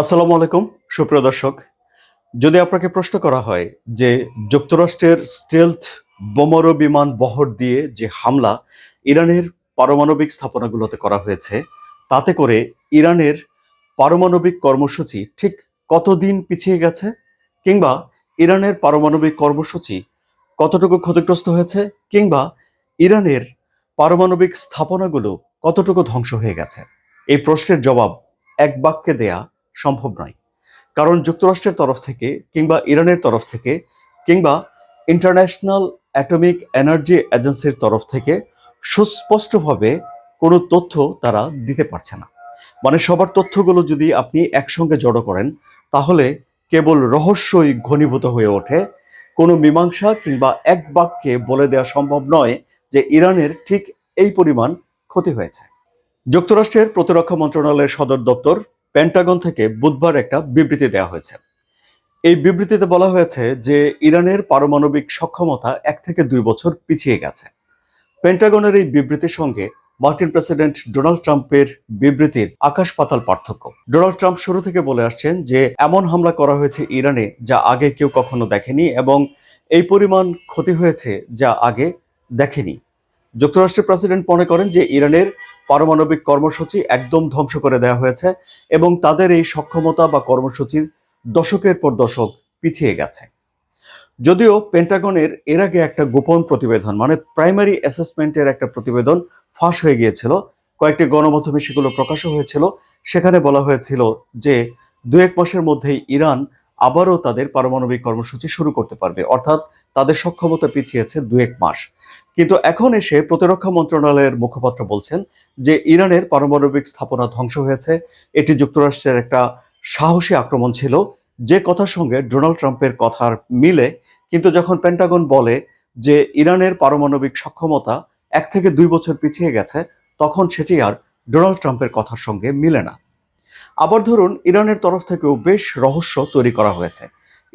আসসালামু আলাইকুম, সুপ্রিয় দর্শক। যদি আপনাকে প্রশ্ন করা হয় যে যুক্তরাষ্ট্রের স্টেলথ বোমারো বিমান বহর দিয়ে যে হামলা ইরানের পারমাণবিক স্থাপনাগুলোতে করা হয়েছে, তাতে করে ইরানের পারমাণবিক কর্মসূচি ঠিক কতদিন পিছিয়ে গেছে কিংবা ইরানের পারমাণবিক কর্মসূচি কতটুকু ক্ষতিগ্রস্ত হয়েছে কিংবা ইরানের পারমাণবিক স্থাপনাগুলো কতটুকু ধ্বংস হয়ে গেছে? এই প্রশ্নের জবাব এক বাক্যে দেয়া সম্ভব নয়। কারণ যুক্তরাষ্ট্রের তরফ থেকে কিংবা ইরানের তরফ থেকে কিংবা ইন্টারন্যাশনাল অ্যাটমিক এনার্জি এজেন্সির তরফ থেকে সুস্পষ্টভাবে কোনো তথ্য তারা দিতে পারছে না। মানে সবার তথ্যগুলো যদি আপনি একসঙ্গে জড়ো করেন, তাহলে কেবল রহস্যই ঘনীভূত হয়ে ওঠে। কোনো মীমাংসা কিংবা এক বাক্যে বলে দেওয়া সম্ভব নয় যে ইরানের ঠিক এই পরিমাণ ক্ষতি হয়েছে। যুক্তরাষ্ট্রের প্রতিরক্ষা মন্ত্রণালয়ের সদর দপ্তর পেন্টাগন থেকে বুধবার একটা বিবৃতি দেওয়া হয়েছে। এই বিবৃতিতে বলা হয়েছে যে, ইরানের পারমাণবিক সক্ষমতা এক থেকে দুই বছর পিছিয়ে গেছে। পেন্টাগনের এই বিবৃতির সঙ্গে মার্কিন প্রেসিডেন্ট ডোনাল্ড ট্রাম্পের বিবৃতির আকাশ পাতাল পার্থক্য। ডোনাল্ড ট্রাম্প শুরু থেকে বলে আসছেন যে, এমন হামলা করা হয়েছে ইরানে যা আগে কেউ কখনো দেখেনি এবং এই পরিমাণ ক্ষতি হয়েছে যা আগে দেখেনি। যুক্তরাষ্ট্রের প্রেসিডেন্ট মনে করেন যে, ইরানের পারমাণবিক কর্মসূচি একদম ধ্বংস করে দেওয়া হয়েছে এবং তাদের এই সক্ষমতা বা কর্মসূচির দশকের পর দশক পিছিয়ে গেছে। যদিও পেন্টাগনের এর আগে একটা গোপন প্রতিবেদন মানে প্রাইমারি অ্যাসেসমেন্টের একটা প্রতিবেদন ফাঁস হয়ে গিয়েছিল, কয়েকটি গণমাধ্যমে সেগুলো প্রকাশও হয়েছিল, সেখানে বলা হয়েছিল যে দু এক মাসের মধ্যেই ইরান আবারও তাদের পারমাণবিক কর্মসূচি শুরু করতে পারবে। অর্থাৎ তাদের সক্ষমতা পিছিয়েছে দু এক মাস। কিন্তু এখন এসে প্রতিরক্ষা মন্ত্রণালয়ের মুখপাত্র বলছেন যে ইরানের পারমাণবিক স্থাপনা ধ্বংস হয়েছে। এটি যুক্তরাষ্ট্রের একটা সাহসী আক্রমণ ছিল। যে কথার সঙ্গে ডোনাল্ড ট্রাম্পের কথার মিলে কিন্তু যখন পেন্টাগন বলে যে ইরানের পারমাণবিক সক্ষমতা এক থেকে দুই বছর পিছিয়ে গেছে, তখন সেটি আর ডোনাল্ড ট্রাম্পের কথার সঙ্গে মিলে না। আবার ধরুন, ইরানের তরফ থেকেও বেশ রহস্য তৈরি করা হয়েছে।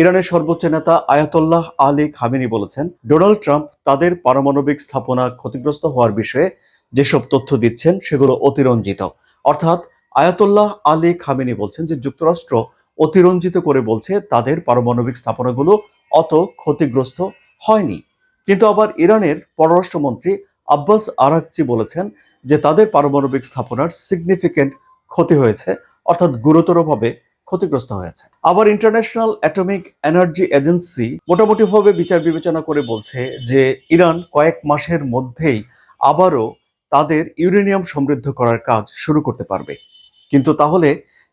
ইরানের সর্বোচ্চ নেতা আয়াতোল্লাহ আলী খামেনি বলেছেন, ডোনাল্ড ট্রাম্প তাদের পারমাণবিক স্থাপনা ক্ষতিগ্রস্ত হওয়ার বিষয়ে যেসব তথ্য দিচ্ছেন সেগুলো অতিরঞ্জিত। অর্থাৎ আয়াতোল্লাহ আলী খামেনি বলছেন যে যুক্তরাষ্ট্র অতিরঞ্জিত করে বলছে তাদের পারমাণবিক স্থাপনাগুলো অত ক্ষতিগ্রস্ত হয়নি। কিন্তু আবার ইরানের পররাষ্ট্রমন্ত্রী আব্বাস আরাকচি বলেছেন যে তাদের পারমাণবিক স্থাপনার সিগনিফিকেন্ট ক্ষতি হয়েছে, অর্থাৎ গুরুতরভাবে ক্ষতিগ্রস্ত হয়েছে। আবার ইন্টারন্যাশনাল অ্যাটমিক এনার্জি এজেন্সি মোটামুটিভাবে বিচার বিবেচনা করে বলছে যে, ইরান কয়েক মাসের মধ্যেই আবারও তাদের ইউরেনিয়াম সমৃদ্ধ করার কাজ শুরু করতে পারবে। কিন্তু তাহলে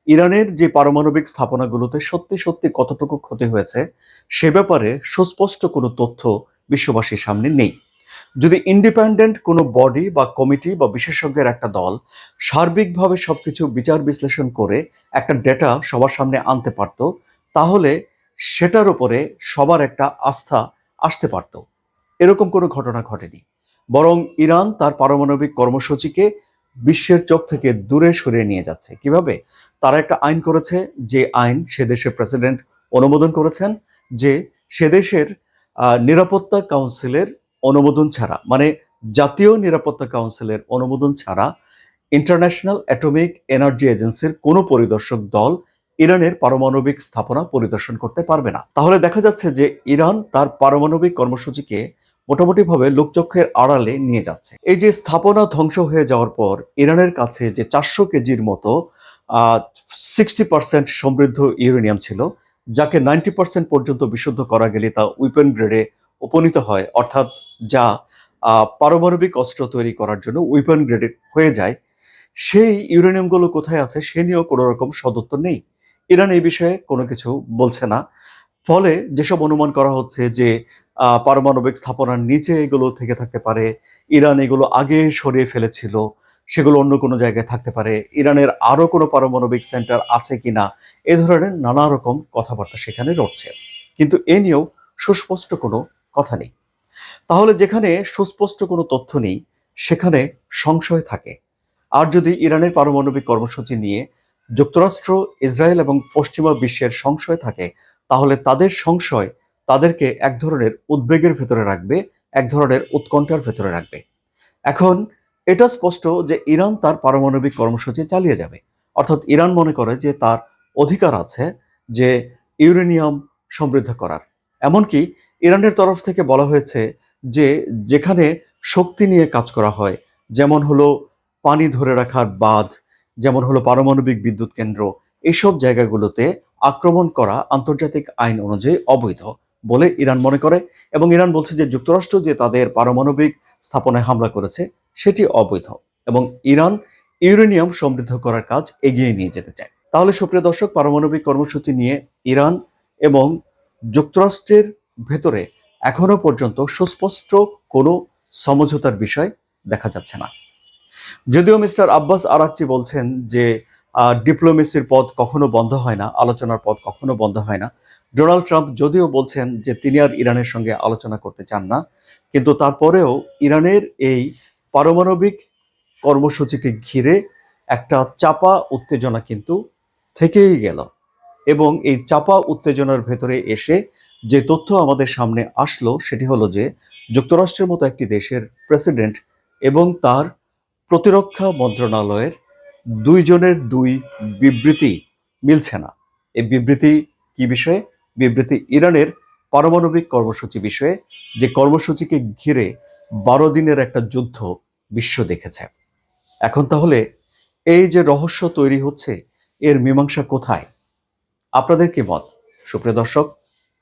ইরানের যে পারমাণবিক স্থাপনাগুলোতে সত্যি সত্যি কতটুকু ক্ষতি হয়েছে, সে ব্যাপারে সুস্পষ্ট কোনো তথ্য বিশ্ববাসীর সামনে নেই। যদি ইন্ডিপেন্ডেন্ট কোনো বডি বা কমিটি বা বিশেষজ্ঞের একটা দল সার্বিকভাবে সবকিছু বিচার বিশ্লেষণ করে একটা ডেটা সবার সামনে আনতে পারত, তাহলে সেটার উপরে সবার একটা আস্থা আসতে পারত। এরকম কোনো ঘটনা ঘটেনি। বরং ইরান তার পারমাণবিক কর্মসূচিকে বিশ্বের চোখ থেকে দূরে সরিয়ে নিয়ে যাচ্ছে। কীভাবে? তারা একটা আইন করেছে, যে আইন সে দেশের প্রেসিডেন্ট অনুমোদন করেছেন, যে সে দেশের নিরাপত্তা কাউন্সিলের অনুমোদন ছাড়া মানে জাতীয় নিরাপত্তা কাউন্সিলের অনুমোদন ছাড়া ইন্টারন্যাশনাল অ্যাটমিক এনার্জি এজেন্সির কোনো পরিদর্শক দল ইরানের পারমাণবিক স্থাপনা পরিদর্শন করতে পারবে না। তাহলে দেখা যাচ্ছে যে ইরান তার পারমাণবিক কর্মসূচিকে মোটামুটিভাবে লোকচক্ষের আড়ালে নিয়ে যাচ্ছে। এই যে স্থাপনা ধ্বংস হয়ে যাওয়ার পর ইরানের কাছে যে চারশো কেজির মতো সিক্সটি পার্সেন্ট সমৃদ্ধ ইউরেনিয়াম ছিল, যাকে নাইনটি পার্সেন্ট পর্যন্ত বিশুদ্ধ করা গেলে তা উইপেন গ্রেডে উপনীত হয়, অর্থাৎ যা পারমাণবিক অস্ত্র তৈরি করার জন্য উইপেন গ্রেডে হয়ে যায়, সেই ইউরেনিয়ামগুলো কোথায় আছে সে নিয়েও কোনো রকম সদুত্তর নেই। ইরান এই বিষয়ে কোনো কিছু বলছে না। ফলে যেসব অনুমান করা হচ্ছে যে পারমাণবিক স্থাপনার নিচে এগুলো থেকে থাকতে পারে, ইরান এগুলো আগে সরিয়ে ফেলেছিল, সেগুলো অন্য কোনো জায়গায় থাকতে পারে, ইরানের আরও কোনো পারমাণবিক সেন্টার আছে কিনা, এ ধরনের নানা রকম কথাবার্তা সেখানে রটছে। কিন্তু এ নিয়েও সুস্পষ্ট কোনো কথা নেই। তাহলে যেখানে সুস্পষ্ট কোনো তথ্য নেই, সেখানে সংশয় থাকে। আর যদি ইরানের পারমাণবিক কর্মসূচি নিয়ে যুক্তরাষ্ট্র, ইসরায়েল এবং পশ্চিমা বিশ্বের সংশয় থাকে, তাহলে তাদের সংশয় তাদেরকে এক ধরনের উদ্বেগের ভেতরে রাখবে, এক ধরনের উৎকণ্ঠার ভেতরে রাখবে। এখন এটা স্পষ্ট যে ইরান তার পারমাণবিক কর্মসূচি চালিয়ে যাবে। অর্থাৎ ইরান মনে করে যে তার অধিকার আছে যে ইউরেনিয়াম সমৃদ্ধ করার। এমনকি ইরানের তরফ থেকে বলা হয়েছে যে যেখানে শক্তি নিয়ে কাজ করা হয়, যেমন হলো পানি ধরে রাখার বাঁধ, যেমন হলো পারমাণবিক বিদ্যুৎ কেন্দ্র এইসব জায়গাগুলোতে আক্রমণ করা আন্তর্জাতিক আইন অনুযায়ী অবৈধ বলে ইরান মনে করে এবং ইরান বলছে যে যুক্তরাষ্ট্র যে তাদের পারমাণবিক স্থাপনায় হামলা করেছে, সেটি অবৈধ এবং ইরান ইউরেনিয়াম সমৃদ্ধ করার কাজ এগিয়ে নিয়ে যেতে চায়। তাহলে সুপ্রিয় দর্শক, পারমাণবিক কর্মসূচি নিয়ে ইরান এবং যুক্তরাষ্ট্রের ভেতরে এখনও পর্যন্ত সুস্পষ্ট কোনো সমঝোতার বিষয় দেখা যাচ্ছে না। যদিও মিস্টার আব্বাস আরাকচি বলছেন যে ডিপ্লোমেসির পথ কখনো বন্ধ হয় না, আলোচনার পথ কখনো বন্ধ হয় না। ডোনাল্ড ট্রাম্প যদিও বলছেন যে, তিনি আর ইরানের সঙ্গে আলোচনা করতে চান না, কিন্তু তারপরেও ইরানের এই পারমাণবিক কর্মসূচিকে ঘিরে একটা চাপা উত্তেজনা কিন্তু থেকেই গেল। এবং এই চাপা উত্তেজনার ভেতরে এসে যে তথ্য আমাদের সামনে আসলো সেটি হলো যে যুক্তরাষ্ট্রের মতো একটি দেশের প্রেসিডেন্ট এবং তার প্রতিরক্ষা মন্ত্রণালয়ের দুইজনের দুই বিবৃতি মিলছে না। এই বিবৃতি কি বিষয়ে? বিবৃতি ইরানের পারমাণবিক কর্মসূচি বিষয়ে, যে কর্মসূচিকে ঘিরে বারো দিনের একটা যুদ্ধ বিশ্ব দেখেছে। এখন তাহলে এই যে রহস্য তৈরি হচ্ছে, এর মীমাংসা কোথায়? আপনাদের কি মত? সুপ্রিয় দর্শক